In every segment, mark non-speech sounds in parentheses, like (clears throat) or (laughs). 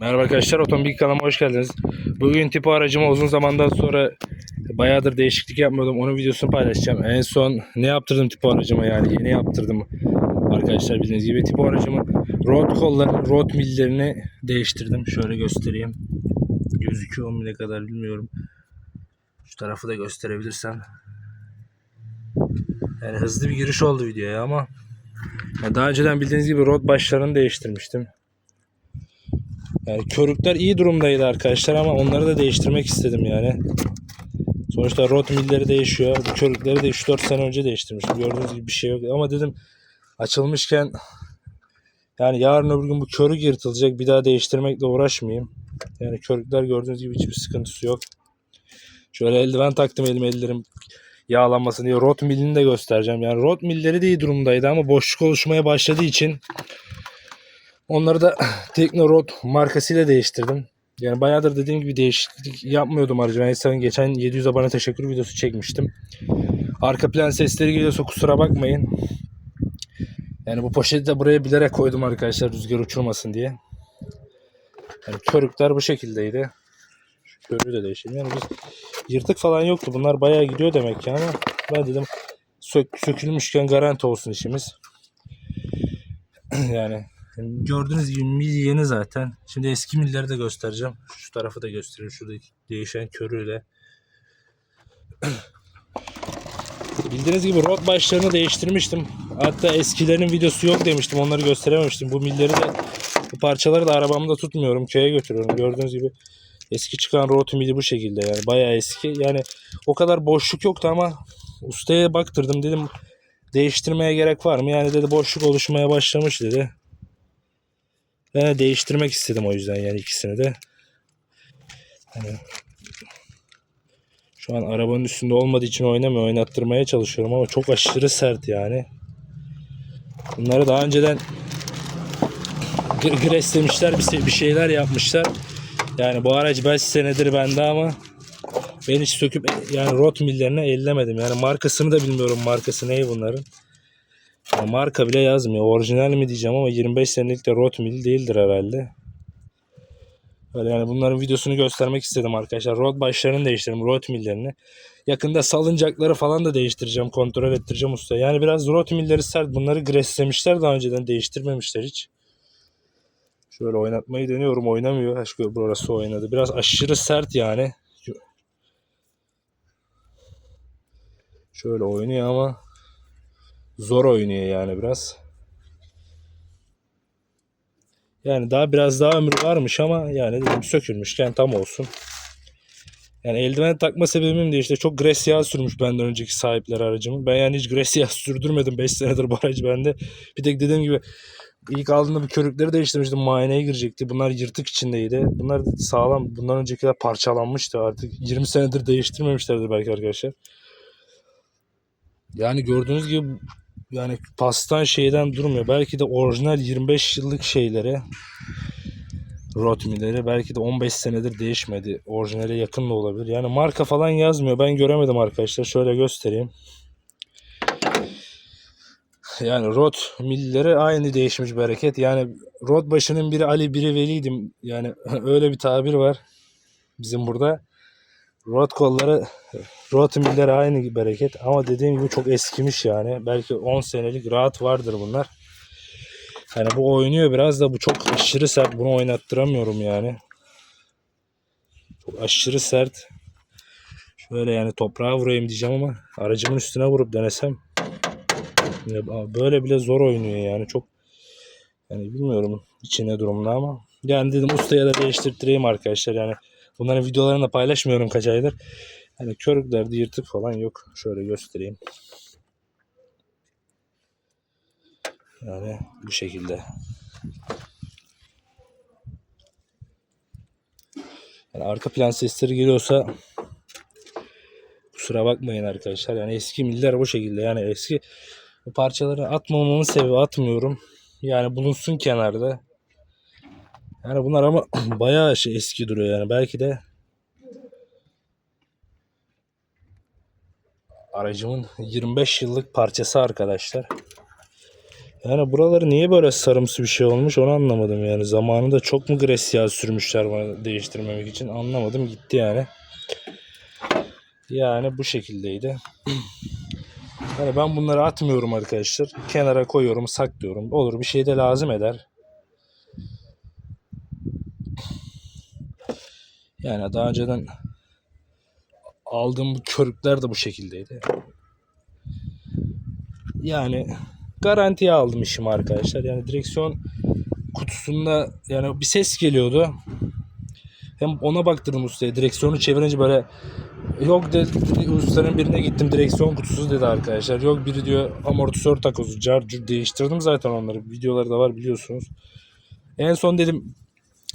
Merhaba arkadaşlar, Otomobil kanalıma hoş geldiniz. Bugün tipo aracıma uzun zamandan sonra bayağıdır değişiklik yapmıyordum. Onun videosunu paylaşacağım. En son ne yaptırdım tipo aracıma yani yeni yaptırdım arkadaşlar bildiğiniz gibi. Tipo aracımın rot kollarını, rot millerini değiştirdim. Şöyle göstereyim. Gözüküyor mu ne kadar bilmiyorum. Şu tarafı da gösterebilirsem. Yani hızlı bir giriş oldu videoya ama daha önceden bildiğiniz gibi rot başlarını değiştirmiştim. Yani körükler iyi durumdaydı arkadaşlar ama onları da değiştirmek istedim yani. Sonuçta rot milleri değişiyor. Bu körükleri de 3-4 sene önce değiştirmiştim. Gördüğünüz gibi bir şey yok. Ama dedim açılmışken yani yarın öbür gün bu körük yırtılacak. Bir daha değiştirmekle uğraşmayayım. Yani körükler gördüğünüz gibi hiçbir sıkıntısı yok. Şöyle eldiven taktım elime ellerim yağlanmasın diye. Rot millini de göstereceğim. Yani rot milleri de iyi durumdaydı ama boşluk oluşmaya başladığı için Onları da (clears throat) Teknorod markasıyla değiştirdim. Yani bayağıdır dediğim gibi değişiklik yapmıyordum aracı. Ben sana geçen 700 abone teşekkür videosu çekmiştim. Arka plan sesleri geliyorsa kusura bakmayın. Yani bu poşeti de buraya bilerek koydum arkadaşlar rüzgar uçurmasın diye. Yani körükler bu şekildeydi. Şu körüğü de değiştirdim. Yani biz yırtık falan yoktu. Bunlar bayağı gidiyor demek ki ama ben dedim sök, sökülmüşken garanti olsun işimiz. (clears throat) yani gördüğünüz gibi mil yeni zaten. Şimdi eski milleri de göstereceğim. Şu tarafı da göstereyim. Şuradaki değişen körüyle. (clears throat) Bildiğiniz gibi rot başlarını değiştirmiştim. Hatta eskilerin videosu yok demiştim. Onları gösterememiştim. Bu milleri de bu parçaları da arabamda tutmuyorum. Köye götürüyorum. Gördüğünüz gibi eski çıkan rot mili bu şekilde yani. Bayağı eski. Yani o kadar boşluk yoktu ama ustaya baktırdım dedim değiştirmeye gerek var mı? Yani dedi boşluk oluşmaya başlamış dedi. De değiştirmek istedim o yüzden yani ikisini de. Hani şu an arabanın üstünde olmadığı için oynamıyor. Oynattırmaya çalışıyorum ama çok aşırı sert yani. Bunları daha önceden gr- greslemişler bir, şeyler yapmışlar. Yani bu araç 5 senedir bende ama ben hiç söküp yani rot millerine ellemedim. Yani markasını da bilmiyorum markası ne bunların. Ya marka bile yazmıyor. Orijinal mi diyeceğim ama 25 senelik de rot mil değildir herhalde. Böyle yani bunların videosunu göstermek istedim arkadaşlar. Rot başlarını değiştirdim. Rot millerini. Yakında salıncakları falan da değiştireceğim. Kontrol ettireceğim usta. Yani biraz rot milleri sert. Bunları greslemişler daha önceden değiştirmemişler hiç. Şöyle oynatmayı deniyorum. Oynamıyor. Aşkı burası oynadı. Biraz aşırı sert yani. Şöyle oynuyor ama zor oynuyor yani biraz. Yani daha biraz daha ömrü varmış ama yani dedim sökülmüşken tam olsun. Yani eldiven takma sebebim de işte çok gres yağı sürmüş benden önceki sahipler aracımın. Ben yani hiç gres yağı (laughs) sürdürmedim 5 senedir bu aracı bende. Bir tek dediğim gibi ilk aldığımda bir körükleri değiştirmiştim. Muayeneye girecekti. Bunlar yırtık içindeydi. Bunlar sağlam. Bundan öncekiler parçalanmıştı artık. 20 senedir değiştirmemişlerdi belki arkadaşlar. Yani gördüğünüz gibi yani pastan şeyden durmuyor. Belki de orijinal 25 yıllık şeylere rotmileri belki de 15 senedir değişmedi. Orijinale yakın da olabilir. Yani marka falan yazmıyor. Ben göremedim arkadaşlar. Şöyle göstereyim. Yani rot milleri aynı değişmiş bir hareket. Yani rot başının biri Ali biri Veli'ydim. Yani (laughs) öyle bir tabir var bizim burada. Rot kolları Rot milleri aynı gibi hareket ama dediğim gibi çok eskimiş yani. Belki 10 senelik rahat vardır bunlar. Yani bu oynuyor biraz da bu çok aşırı sert. Bunu oynattıramıyorum yani. Çok aşırı sert. Şöyle yani toprağa vurayım diyeceğim ama aracımın üstüne vurup denesem böyle bile zor oynuyor yani çok yani bilmiyorum içine durumda ama yani dedim ustaya da değiştirttireyim arkadaşlar yani bunların videolarını da paylaşmıyorum kaç aydır. Hani körüklerde yırtık falan yok. Şöyle göstereyim. Yani bu şekilde. Yani arka plan sesleri geliyorsa kusura bakmayın arkadaşlar. Yani eski miller bu şekilde. Yani eski parçaları atmamamın sebebi atmıyorum. Yani bulunsun kenarda. Yani bunlar ama (clears throat) bayağı şey eski duruyor yani. Belki de aracımın 25 yıllık parçası arkadaşlar. Yani buraları niye böyle sarımsı bir şey olmuş onu anlamadım yani. Zamanında çok mu gres yağı sürmüşler bana değiştirmemek için anlamadım gitti yani. Yani bu şekildeydi. (clears throat) Yani ben bunları atmıyorum arkadaşlar. Kenara koyuyorum, saklıyorum. Olur bir şey de lazım eder. Yani daha önceden aldığım bu körükler de bu şekildeydi. Yani garantiye aldım işimi arkadaşlar. Yani direksiyon kutusunda yani bir ses geliyordu. Hem ona baktırdım ustaya. Direksiyonu çevirince böyle yok dedi ustanın birine gittim direksiyon kutusu dedi arkadaşlar. Yok biri diyor amortisör takozu car cur değiştirdim zaten onları. Videoları da var biliyorsunuz. En son dedim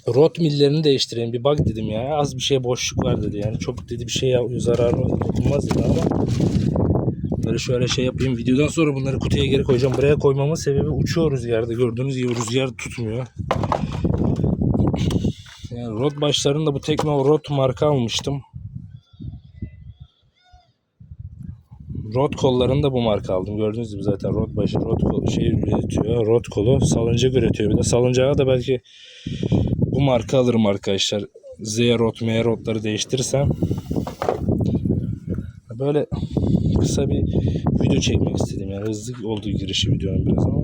rot millerini değiştireyim bir bak dedim ya. Az bir şey boşluk var dedi. Yani çok dedi bir şey ya- zararı olmaz dedi ama Bunları şöyle şey yapayım. Videodan sonra bunları kutuya geri koyacağım. Buraya koymamın sebebi uçuyor rüzgarda. Gördüğünüz gibi rüzgar tutmuyor. Yani rot başlarında bu Tekno Rot marka almıştım. Rot kollarını da bu marka aldım. Gördüğünüz gibi zaten rot başı rot kolu şey üretiyor. Rot kolu salıncak üretiyor. Bir de salıncağı da belki bu marka alırım arkadaşlar. Z rot, M rotları değiştirirsem. Böyle kısa bir video çekmek istedim. Yani hızlı olduğu girişi videonun biraz ama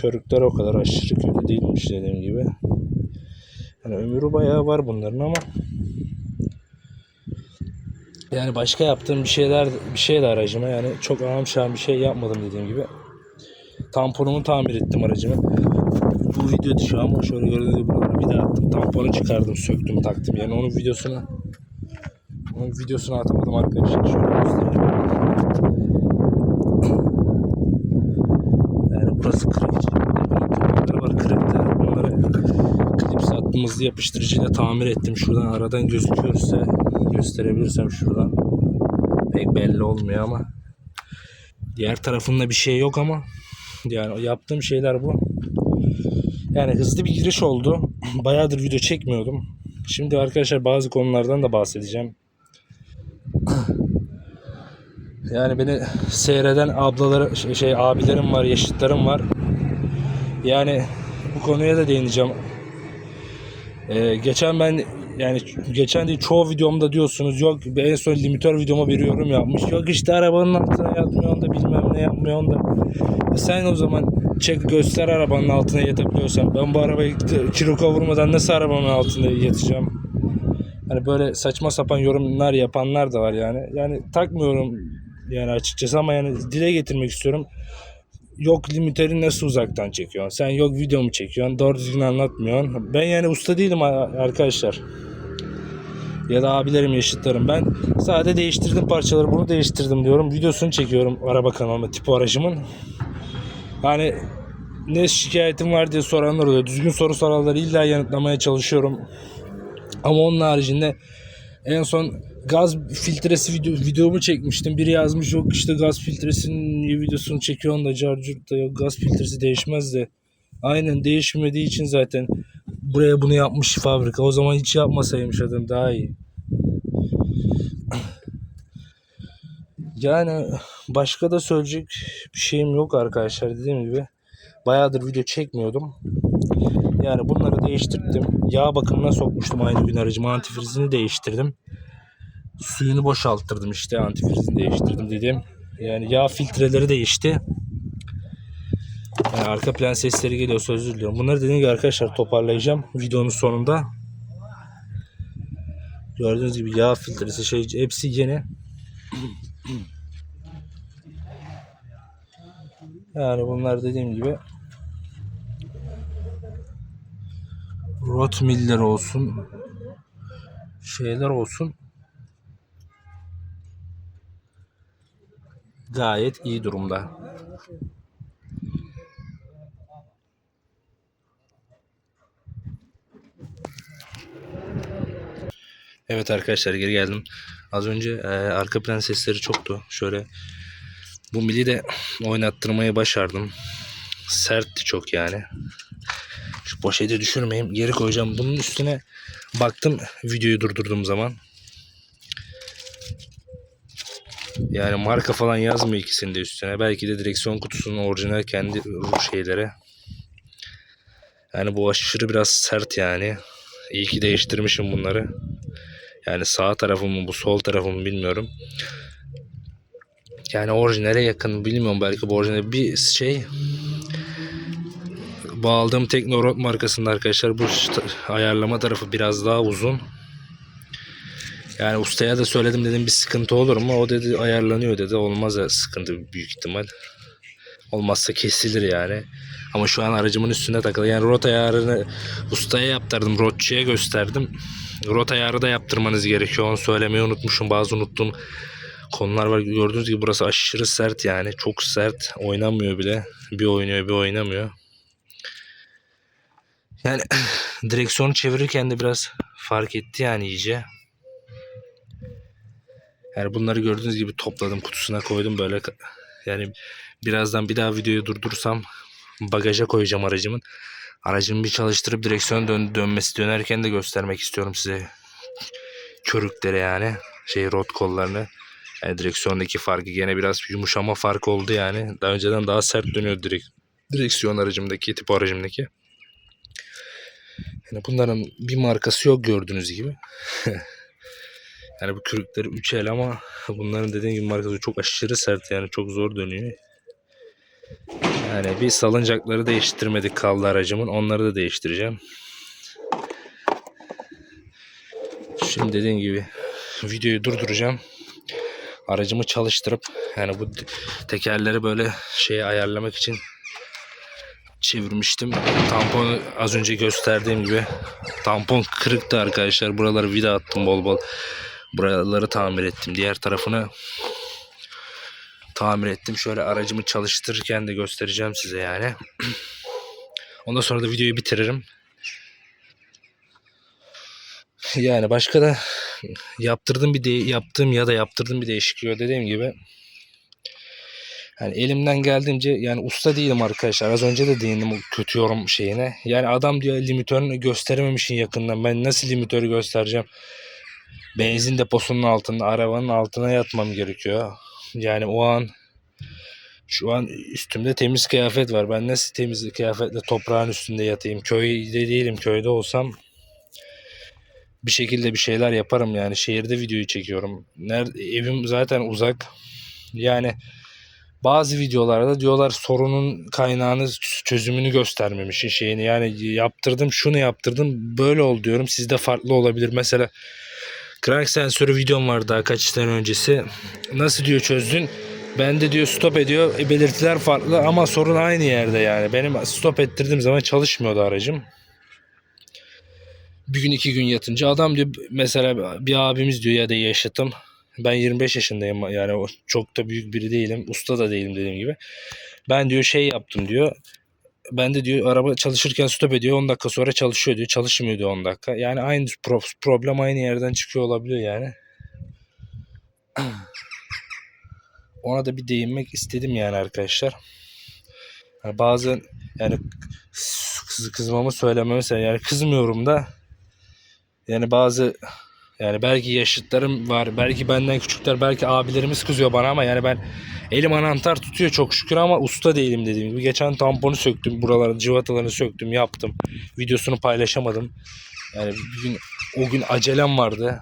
körükler o kadar aşırı kötü değilmiş dediğim gibi. Yani ömrü bayağı var bunların ama yani başka yaptığım bir şeyler bir şey de aracıma yani çok ağam bir şey yapmadım dediğim gibi. Tamponumu tamir ettim aracımı. Bu video dışı ama şöyle gördüğünüz gibi buralara daha attım. Tamponu çıkardım, söktüm, taktım. Yani onun videosunu onun videosunu atamadım arkadaşlar. Şöyle göstereyim. Yani burası kırık. Bunlar var kırıkta. Bunları klips attığımızda yapıştırıcıyla tamir ettim. Şuradan aradan gözüküyorsa gösterebilirsem şuradan. Pek belli olmuyor ama. Diğer tarafında bir şey yok ama (laughs) yani yaptığım şeyler bu. Yani hızlı bir giriş oldu. (clears throat) Bayağıdır video çekmiyordum. Şimdi arkadaşlar bazı konulardan da bahsedeceğim. (clears throat) Yani beni seyreden ablaları şey, şey abilerim var, yaşıtlarım var. Yani bu konuya da değineceğim. Ee, geçen ben yani geçen değil çoğu videomda diyorsunuz yok en son limitör videoma bir yorum yapmış. Yok işte arabanın altına yatmıyorsun da bilmem ne yapmıyorsun da. E sen o zaman çek göster arabanın altına yatabiliyorsan. Ben bu arabayı kiloka vurmadan nasıl arabanın altında yatacağım? Hani böyle saçma sapan yorumlar yapanlar da var yani. Yani takmıyorum yani açıkçası ama yani dile getirmek istiyorum. Yok limiteri nasıl uzaktan çekiyorsun? Sen yok videomu çekiyorsun. Doğru düzgün anlatmıyorsun. Ben yani usta değilim arkadaşlar. Ya da abilerim, yaşıtlarım. Ben sadece değiştirdim parçaları. Bunu değiştirdim diyorum. Videosunu çekiyorum araba kanalıma tipo aracımın. Yani ne şikayetim var diye soranlar oluyor. Düzgün soru soranları illa yanıtlamaya çalışıyorum. Ama onun haricinde en son gaz filtresi video, videomu çekmiştim. Biri yazmış yok işte gaz filtresinin niye videosunu çekiyorsun da carcurt da yok gaz filtresi değişmez de. Aynen değişmediği için zaten buraya bunu yapmış fabrika. O zaman hiç yapmasaymış adam daha iyi. Yani başka da söyleyecek bir şeyim yok arkadaşlar dediğim gibi. Bayağıdır video çekmiyordum. Yani bunları değiştirdim. Yağ bakımına sokmuştum aynı gün aracıma. Antifrizini değiştirdim. Suyunu boşalttırdım işte. Antifrizini değiştirdim dedim. Yani yağ filtreleri değişti. Yani arka plan sesleri geliyor özür diliyorum. Bunları dediğim gibi arkadaşlar toparlayacağım videonun sonunda. Gördüğünüz gibi yağ filtresi şey hepsi yeni. Yani bunlar dediğim gibi rot miller olsun şeyler olsun gayet iyi durumda. Evet arkadaşlar geri geldim. Az önce e, arka plan sesleri çoktu. Şöyle bu mili de oynattırmayı başardım. Sertti çok yani. Şu poşeti düşürmeyeyim. Geri koyacağım. Bunun üstüne baktım videoyu durdurduğum zaman. Yani marka falan yazmıyor ikisinin de üstüne. Belki de direksiyon kutusunun orijinal kendi şeyleri. Yani bu aşırı biraz sert yani. İyi ki değiştirmişim bunları. Yani sağ tarafım bu sol tarafım bilmiyorum. Yani orijinale yakın bilmiyorum belki bu orijinal bir şey bu aldığım Teknorod markasında arkadaşlar bu ayarlama tarafı biraz daha uzun. Yani ustaya da söyledim dedim bir sıkıntı olur mu? O dedi ayarlanıyor dedi. Olmaz ya sıkıntı büyük ihtimal. Olmazsa kesilir yani. Ama şu an aracımın üstünde takılı. Yani rot ayarını ustaya yaptırdım. Rotçuya gösterdim. Rot ayarı da yaptırmanız gerekiyor. Onu söylemeyi unutmuşum. Bazı unuttuğum konular var. Gördüğünüz gibi burası aşırı sert yani. Çok sert. Oynamıyor bile. Bir oynuyor bir oynamıyor. Yani (clears throat) direksiyonu çevirirken de biraz fark etti yani iyice. Yani bunları gördüğünüz gibi topladım kutusuna koydum böyle. Yani birazdan bir daha videoyu durdursam bagaja koyacağım aracımın. Aracımı bir çalıştırıp direksiyon dön dönmesi dönerken de göstermek istiyorum size. Körükleri yani. Şey rot kollarını. Yani direksiyondaki farkı gene biraz yumuşama farkı oldu yani. Daha önceden daha sert dönüyor direkt direksiyon aracımdaki tip aracımdaki. Yani bunların bir markası yok gördüğünüz gibi. (laughs) yani bu kürükleri 3 el ama bunların dediğim gibi markası çok aşırı sert yani çok zor dönüyor. Yani bir salıncakları değiştirmedik kaldı aracımın. Onları da değiştireceğim. Şimdi dediğim gibi videoyu durduracağım. Aracımı çalıştırıp yani bu tekerleri böyle şeye ayarlamak için çevirmiştim. Tamponu az önce gösterdiğim gibi tampon kırıktı arkadaşlar. Buraları vida attım bol bol. Buraları tamir ettim. Diğer tarafını tamir ettim. Şöyle aracımı çalıştırırken de göstereceğim size yani. Ondan sonra da videoyu bitiririm. Yani başka da yaptırdığım bir de, yaptığım ya da yaptırdığım bir değişikliği dediğim gibi. Yani elimden geldiğince yani usta değilim arkadaşlar. Az önce de değindim kötü yorum şeyine. Yani adam diyor limitörünü gösterememişsin yakından. Ben nasıl limitörü göstereceğim? Benzin deposunun altında, arabanın altına yatmam gerekiyor. Yani o an şu an üstümde temiz kıyafet var. Ben nasıl temiz kıyafetle toprağın üstünde yatayım? Köyde değilim. Köyde olsam bir şekilde bir şeyler yaparım yani. Şehirde videoyu çekiyorum. Nerede, evim zaten uzak. Yani bazı videolarda diyorlar sorunun kaynağını çözümünü göstermemiş şeyini yani yaptırdım şunu yaptırdım böyle oldu diyorum sizde farklı olabilir mesela crank sensörü videom var daha kaç sene öncesi nasıl diyor çözdün ben de diyor stop ediyor e, belirtiler farklı ama sorun aynı yerde yani benim stop ettirdiğim zaman çalışmıyordu aracım bir gün iki gün yatınca adam diyor mesela bir abimiz diyor ya da yaşıtım ben 25 yaşındayım yani çok da büyük biri değilim. Usta da değilim dediğim gibi. Ben diyor şey yaptım diyor. Ben de diyor araba çalışırken stop ediyor 10 dakika sonra çalışıyor diyor. Çalışmıyor diyor 10 dakika. Yani aynı pro- problem aynı yerden çıkıyor olabiliyor yani. (clears throat) Ona da bir değinmek istedim yani arkadaşlar. Yani bazen yani kız, kızmamı söylememi yani kızmıyorum da yani bazı yani belki yaşıtlarım var, belki benden küçükler, belki abilerimiz kızıyor bana ama yani ben elim anahtar tutuyor çok şükür ama usta değilim dediğim gibi. Geçen tamponu söktüm, buraları cıvatalarını söktüm, yaptım. Videosunu paylaşamadım. Yani bir gün o gün acelem vardı.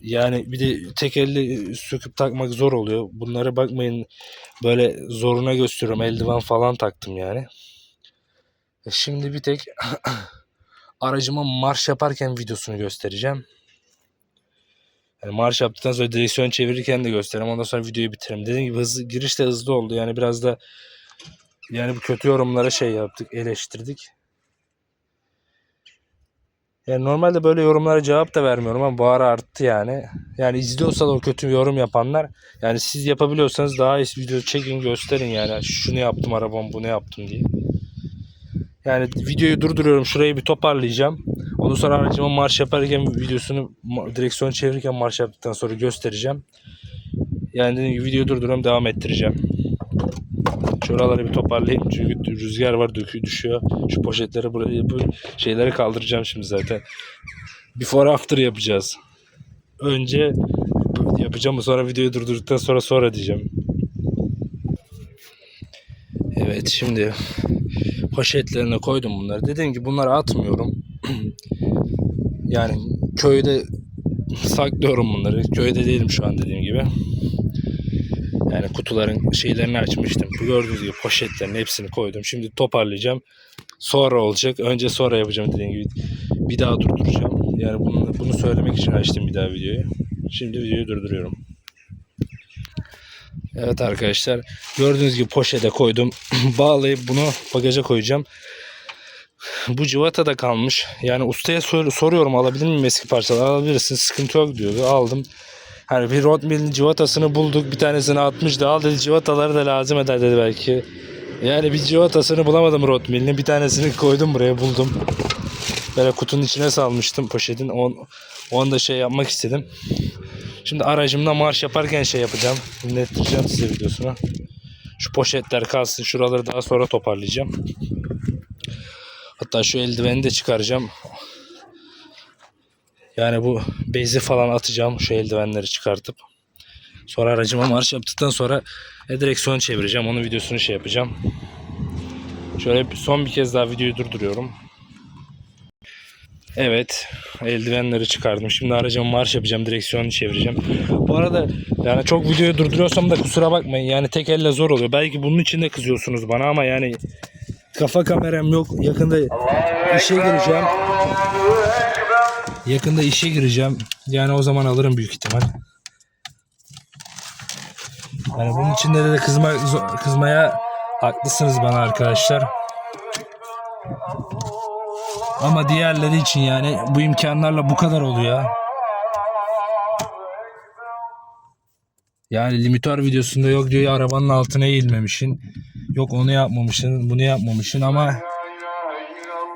Yani bir de tek elle söküp takmak zor oluyor. Bunlara bakmayın böyle zoruna gösteriyorum. Eldiven falan taktım yani. E Şimdi bir tek (clears throat) aracıma marş yaparken videosunu göstereceğim. Yani marş yaptıktan sonra direksiyon çevirirken de göstereyim. Ondan sonra videoyu bitiririm. Dediğim gibi hızlı, giriş de hızlı oldu. Yani biraz da yani bu kötü yorumlara şey yaptık, eleştirdik. Yani normalde böyle yorumlara cevap da vermiyorum ama bu ara arttı yani. Yani izliyorsa da o kötü yorum yapanlar yani siz yapabiliyorsanız daha iyi video çekin gösterin yani. Şunu yaptım arabam bunu yaptım diye. Yani videoyu durduruyorum. Şurayı bir toparlayacağım. Ondan sonra aracıma marş yaparken videosunu direksiyon çevirirken marş yaptıktan sonra göstereceğim. Yani dediğim gibi videoyu durduruyorum devam ettireceğim. Şuraları bir toparlayayım çünkü rüzgar var dökü düşüyor. Şu poşetleri buraya bu şeyleri kaldıracağım şimdi zaten. Before after yapacağız. Önce ya yapacağım. Sonra videoyu durdurduktan sonra sonra diyeceğim. Evet şimdi poşetlerine koydum bunları. Dediğim gibi bunları atmıyorum. (clears throat) yani köyde saklıyorum bunları. Köyde değilim şu an dediğim gibi. Yani kutuların şeylerini açmıştım. Gördüğünüz gibi poşetlerin hepsini koydum. Şimdi toparlayacağım. Sonra olacak. Önce sonra yapacağım dediğim gibi. Bir daha durduracağım. Yani bunu, bunu söylemek için açtım bir daha videoyu. Şimdi videoyu durduruyorum. Evet arkadaşlar. Gördüğünüz gibi poşete koydum. (clears throat) Bağlayıp bunu bagaja koyacağım. Bu civata da kalmış. Yani ustaya sor- soruyorum alabilir miyim eski parçalar? Alabilirsin. Sıkıntı yok diyordu. Aldım. Hani bir rod mill'in civatasını bulduk. Bir tanesini atmıştı. Al dedi civataları da lazım eder dedi belki. Yani bir civatasını bulamadım rod mill'in. Bir tanesini koydum buraya buldum. Böyle kutunun içine salmıştım poşetin. On, onu da şey yapmak istedim. Şimdi aracımda marş yaparken şey yapacağım. Dinlettireceğim size videosunu. Şu poşetler kalsın. Şuraları daha sonra toparlayacağım. Hatta şu eldiveni de çıkaracağım. Yani bu bezi falan atacağım. Şu eldivenleri çıkartıp. Sonra aracıma marş yaptıktan sonra e, direksiyon çevireceğim. Onun videosunu şey yapacağım. Şöyle son bir kez daha videoyu durduruyorum. Evet. Eldivenleri çıkardım. Şimdi aracıma marş yapacağım. Direksiyonu çevireceğim. Bu arada yani çok videoyu durduruyorsam da kusura bakmayın. Yani tek elle zor oluyor. Belki bunun için de kızıyorsunuz bana ama yani kafa kameram yok. Yakında işe gireceğim. Yakında işe gireceğim. Yani o zaman alırım büyük ihtimal. Yani bunun için de, kızma, kızmaya haklısınız bana arkadaşlar. Ama diğerleri için yani bu imkanlarla bu kadar oluyor. Yani limitör videosunda yok diyor ya, arabanın altına eğilmemişsin. Yok onu yapmamışsın, bunu yapmamışsın ama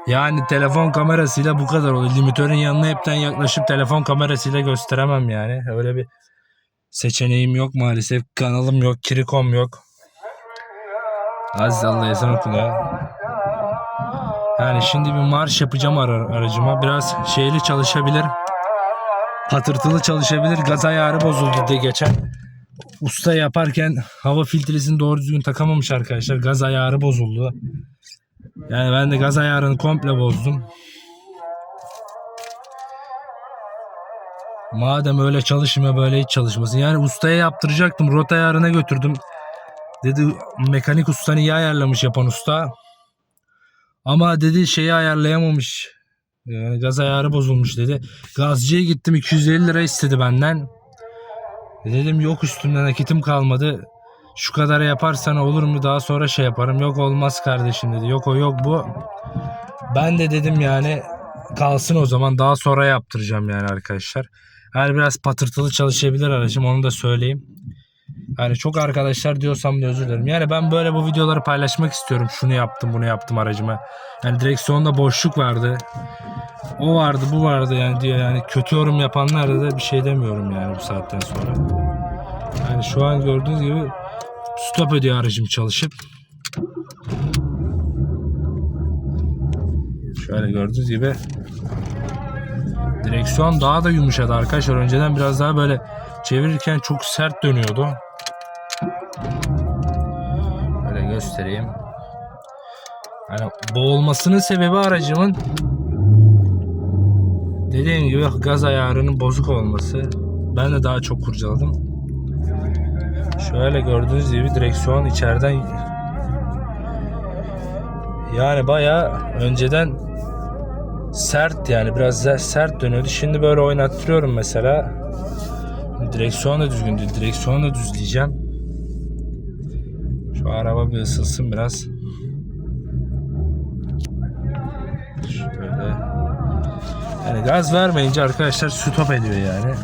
yani telefon kamerasıyla bu kadar oluyor. Limitörün yanına hepten yaklaşıp telefon kamerasıyla gösteremem yani. Öyle bir seçeneğim yok maalesef. Kanalım yok, kirikom yok. Aziz Allah ezan okunuyor. Yani şimdi bir marş yapacağım ara- aracıma. Biraz şeyli çalışabilir. Patırtılı çalışabilir. Gaz ayarı bozuldu diye geçen. Usta yaparken hava filtresini doğru düzgün takamamış arkadaşlar. Gaz ayarı bozuldu. Yani ben de gaz ayarını komple bozdum. Madem öyle çalışmıyor böyle hiç çalışmasın. Yani ustaya yaptıracaktım. Rota ayarına götürdüm. Dedi mekanik ustanı iyi ayarlamış yapan usta. Ama dedi şeyi ayarlayamamış. Yani gaz ayarı bozulmuş dedi. Gazcıya gittim 250 lira istedi benden. E Dedim yok üstümde nakitim kalmadı. Şu kadar yaparsan olur mu daha sonra şey yaparım. Yok olmaz kardeşim dedi. Yok o yok bu. Ben de dedim yani kalsın o zaman daha sonra yaptıracağım yani arkadaşlar. Yani biraz patırtılı çalışabilir aracım onu da söyleyeyim. Yani çok arkadaşlar diyorsam da özür dilerim. Yani ben böyle bu videoları paylaşmak istiyorum. Şunu yaptım bunu yaptım aracıma. Yani direksiyonda boşluk vardı. O vardı bu vardı yani diye yani kötü yorum yapanlara da bir şey demiyorum yani bu saatten sonra. Yani şu an gördüğünüz gibi stop ediyor aracım çalışıp. Şöyle gördüğünüz gibi direksiyon daha da yumuşadı arkadaşlar. Önceden biraz daha böyle çevirirken çok sert dönüyordu. Göstereyim. Yani boğulmasının sebebi aracımın dediğim gibi gaz ayarının bozuk olması. Ben de daha çok kurcaladım. Şöyle gördüğünüz gibi direksiyon içeriden yani bayağı önceden sert yani biraz sert dönüyordu. Şimdi böyle oynattırıyorum mesela. Direksiyon da düzgün değil. Direksiyonu da düzleyeceğim. Şu araba bir ısılsın biraz. Şöyle. Yani gaz vermeyince arkadaşlar stop ediyor yani.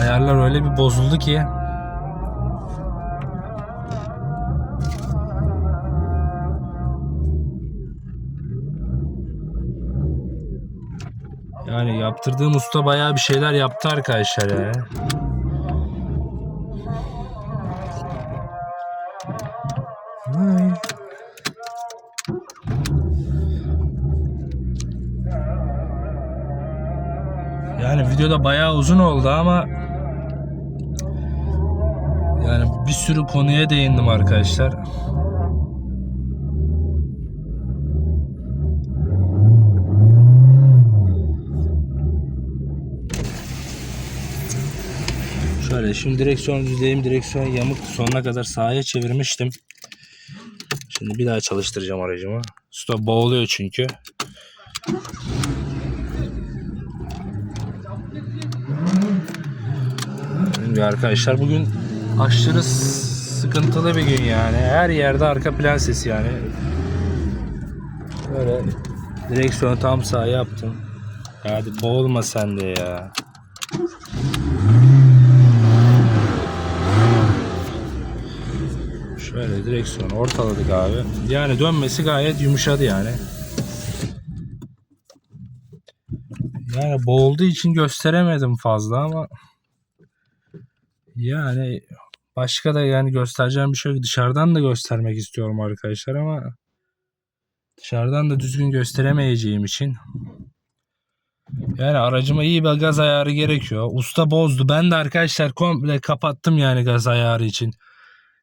Ayarlar öyle bir bozuldu ki. Yani yaptırdığım usta bayağı bir şeyler yaptı arkadaşlar ya. Yani videoda bayağı uzun oldu ama bir sürü konuya değindim arkadaşlar. Şöyle şimdi direksiyon düzleyeyim. Direksiyon yamuk sonuna kadar sağa çevirmiştim. Şimdi bir daha çalıştıracağım aracımı. Stop boğuluyor çünkü. Şimdi arkadaşlar bugün aşırı sıkıntılı bir gün yani. Her yerde arka plan sesi yani. Böyle direksiyonu tam sağa yaptım. Hadi boğulma sen de ya. Şöyle direksiyonu ortaladık abi. Yani dönmesi gayet yumuşadı yani. Yani boğulduğu için gösteremedim fazla ama yani başka da yani göstereceğim bir şey yok. Dışarıdan da göstermek istiyorum arkadaşlar ama dışarıdan da düzgün gösteremeyeceğim için yani aracıma iyi bir gaz ayarı gerekiyor. Usta bozdu. Ben de arkadaşlar komple kapattım yani gaz ayarı için.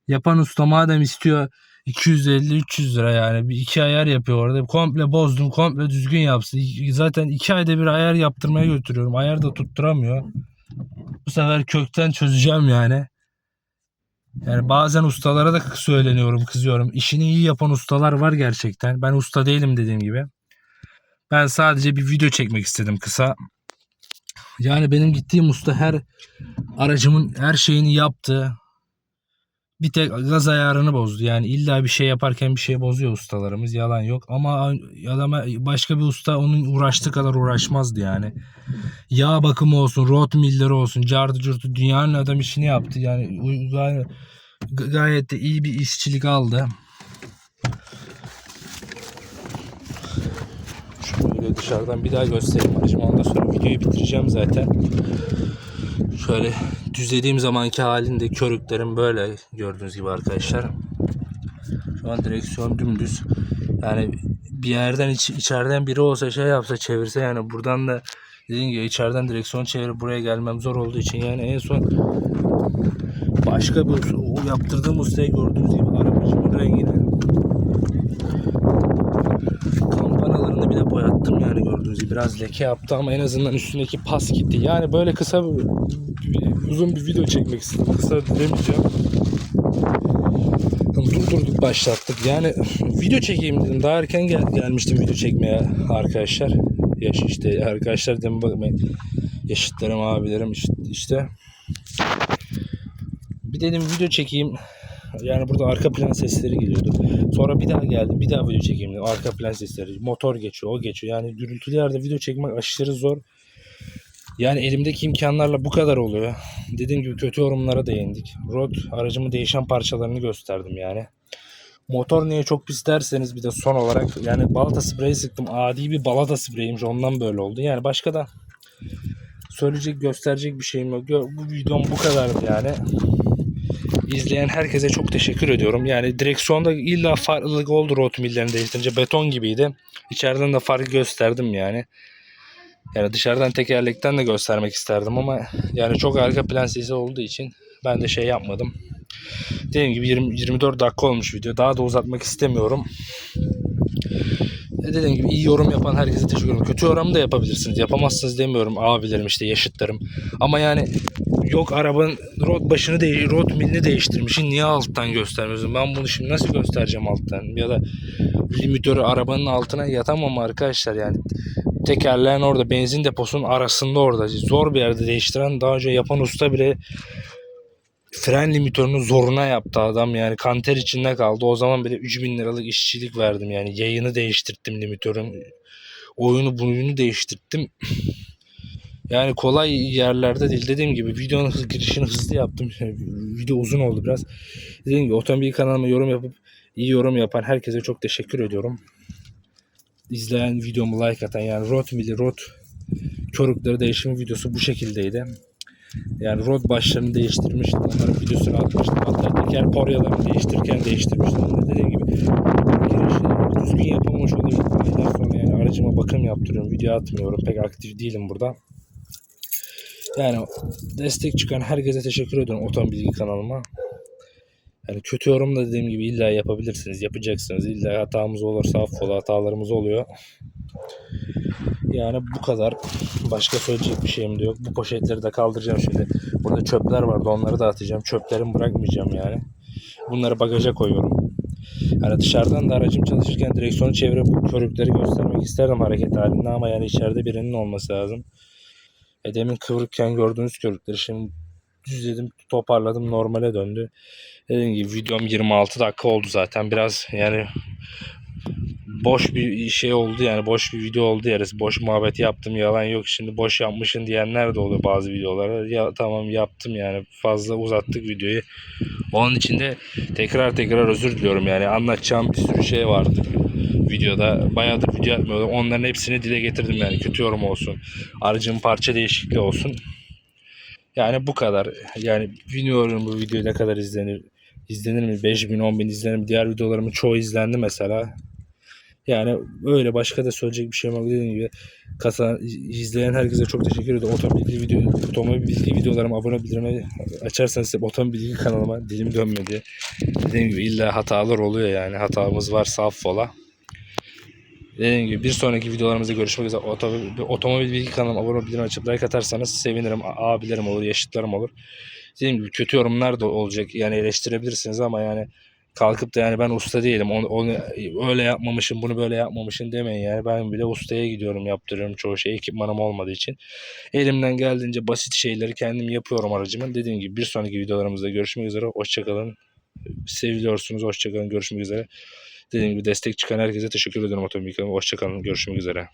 Yapan usta madem istiyor 250-300 lira yani bir iki ayar yapıyor orada. Komple bozdum. Komple düzgün yapsın. Zaten iki ayda bir ayar yaptırmaya götürüyorum. Ayar da tutturamıyor. Bu sefer kökten çözeceğim yani. Yani bazen ustalara da söyleniyorum, kızıyorum. İşini iyi yapan ustalar var gerçekten. Ben usta değilim dediğim gibi. Ben sadece bir video çekmek istedim kısa. Yani benim gittiğim usta her aracımın her şeyini yaptı. Bir tek gaz ayarını bozdu. Yani illa bir şey yaparken bir şey bozuyor ustalarımız. Yalan yok. Ama adama başka bir usta onun uğraştığı kadar uğraşmazdı yani. Yağ bakımı olsun, rot milleri olsun, cardı curtu dünyanın adam işini yaptı. Yani gayet, gayet de iyi bir işçilik aldı. Şöyle dışarıdan bir daha göstereyim aracımı. Ondan sonra videoyu bitireceğim zaten. Şöyle düzlediğim zamanki halinde körüklerim böyle gördüğünüz gibi arkadaşlar. Şu an direksiyon dümdüz. Yani bir yerden iç, içeriden biri olsa şey yapsa çevirse yani buradan da dediğim gibi içeriden direksiyon çevirip buraya gelmem zor olduğu için yani en son başka bir o yaptırdığım ustaya gördüğünüz gibi arabacımın rengini kampanalarını bile boyattım yani gördüğünüz gibi biraz leke yaptı ama en azından üstündeki pas gitti. Yani böyle kısa bir, uzun bir video çekmek istedim. Kısa demeyeceğim. Durdurduk başlattık. Yani video çekeyim dedim. Daha erken gel- gelmiştim video çekmeye arkadaşlar. Yaş işte arkadaşlar demin bakmayın. Yaşıtlarım abilerim işte. Bir dedim video çekeyim. Yani burada arka plan sesleri geliyordu. Sonra bir daha geldim. Bir daha video çekeyim dedim. Arka plan sesleri. Motor geçiyor, o geçiyor. Yani gürültülü yerde video çekmek aşırı zor. Yani elimdeki imkanlarla bu kadar oluyor. Dediğim gibi kötü yorumlara değindik. Rod aracımın değişen parçalarını gösterdim yani. Motor niye çok pis derseniz bir de son olarak yani balata spreyi sıktım. Adi bir balata spreyiymiş ondan böyle oldu. Yani başka da söyleyecek gösterecek bir şeyim yok. Bu videom bu kadardı yani. İzleyen herkese çok teşekkür ediyorum. Yani direksiyonda illa farklılık oldu rot millerini değiştirince. Beton gibiydi. İçeriden de fark gösterdim yani. Yani dışarıdan tekerlekten de göstermek isterdim ama yani çok arka plan sesi olduğu için ben de şey yapmadım. Dediğim gibi 20, 24 dakika olmuş video. Daha da uzatmak istemiyorum. E dediğim gibi iyi yorum yapan herkese teşekkür ederim. Kötü yorum da yapabilirsiniz. Yapamazsınız demiyorum abilerim işte yaşıtlarım. Ama yani yok arabanın rot başını değil, rot milini değiştirmişsin. Niye alttan göstermiyorsun? Ben bunu şimdi nasıl göstereceğim alttan? Ya da limitörü arabanın altına yatamam arkadaşlar yani. Tekerleğin orada benzin deposunun arasında orada. Zor bir yerde değiştiren daha önce yapan usta bile fren limitörünü zoruna yaptı adam yani kanter içinde kaldı. O zaman bile 3000 liralık işçilik verdim yani yayını değiştirttim limitörün. Oyunu bunu değiştirttim. (clears throat) Yani kolay yerlerde değil. Dediğim gibi videonun hız- girişini hızlı yaptım. (laughs) Video uzun oldu biraz. Dediğim gibi otomobil kanalıma yorum yapıp iyi yorum yapan herkese çok teşekkür ediyorum. İzleyen videomu like atan yani rot mili rot körükleri değişim videosu bu şekildeydi. Yani rod başlarını değiştirmiştim. Onların videosunu atmıştım. Hatta teker poryalarını değiştirirken değiştirmiştim. Ama Dediğim gibi girişi düzgün yapılmış olabilir. Aylar sonra yani aracıma bakım yaptırıyorum. Video atmıyorum. Pek aktif değilim burada. Yani destek çıkan herkese teşekkür ediyorum otomobil kanalıma. Yani kötü yorum da dediğim gibi illa yapabilirsiniz. Yapacaksınız. İlla hatamız olursa affola hatalarımız oluyor. Yani bu kadar. Başka söyleyecek bir şeyim de yok. Bu poşetleri de kaldıracağım şimdi. Burada çöpler vardı. Onları da atacağım. Çöplerimi bırakmayacağım yani. Bunları bagaja koyuyorum. Yani dışarıdan da aracım çalışırken direksiyonu çevirip bu körükleri göstermek isterdim hareket halinde ama yani içeride birinin olması lazım. E demin kıvrıkken gördüğünüz körükleri şimdi düzledim toparladım normale döndü. Dediğim gibi videom 26 dakika oldu zaten. Biraz yani boş bir şey oldu yani boş bir video oldu yarısı boş muhabbet yaptım yalan yok şimdi boş yapmışın diyenler de oluyor bazı videolara ya tamam yaptım yani fazla uzattık videoyu. Onun için de tekrar tekrar özür diliyorum yani anlatacağım bir sürü şey vardı videoda. Bayağıdır video atmıyordum onların hepsini dile getirdim yani kötü yorum olsun aracın parça değişikliği olsun yani bu kadar yani bilmiyorum bu video ne kadar izlenir izlenir mi 5000 10.000 izlenir mi diğer videolarımın çoğu izlendi mesela yani öyle başka da söyleyecek bir şey yok dediğim gibi kasa izleyen herkese çok teşekkür ederim. Otomobil video, otomobil bilgi videolarıma abone bildirimi açarsanız hep otomobil bilgi kanalıma dilim dönmedi. Dediğim gibi illa hatalar oluyor yani hatamız var saf fola. Dediğim gibi bir sonraki videolarımızda görüşmek üzere. Otomobil, otomobil bilgi kanalıma abone bildirimi açıp like atarsanız sevinirim. Abilerim olur, yaşıtlarım olur. Dediğim gibi kötü yorumlar da olacak. Yani eleştirebilirsiniz ama yani kalkıp da yani ben usta değilim. Onu, onu öyle yapmamışım, bunu böyle yapmamışım demeyin yani. Ben bile ustaya gidiyorum, yaptırıyorum çoğu şey ekipmanım olmadığı için. Elimden geldiğince basit şeyleri kendim yapıyorum aracımın. Dediğim gibi bir sonraki videolarımızda görüşmek üzere. Hoşçakalın. Seviliyorsunuz. Hoşçakalın. Görüşmek üzere. Dediğim gibi destek çıkan herkese teşekkür ederim otomobil kanalıma. Hoşçakalın. Görüşmek üzere.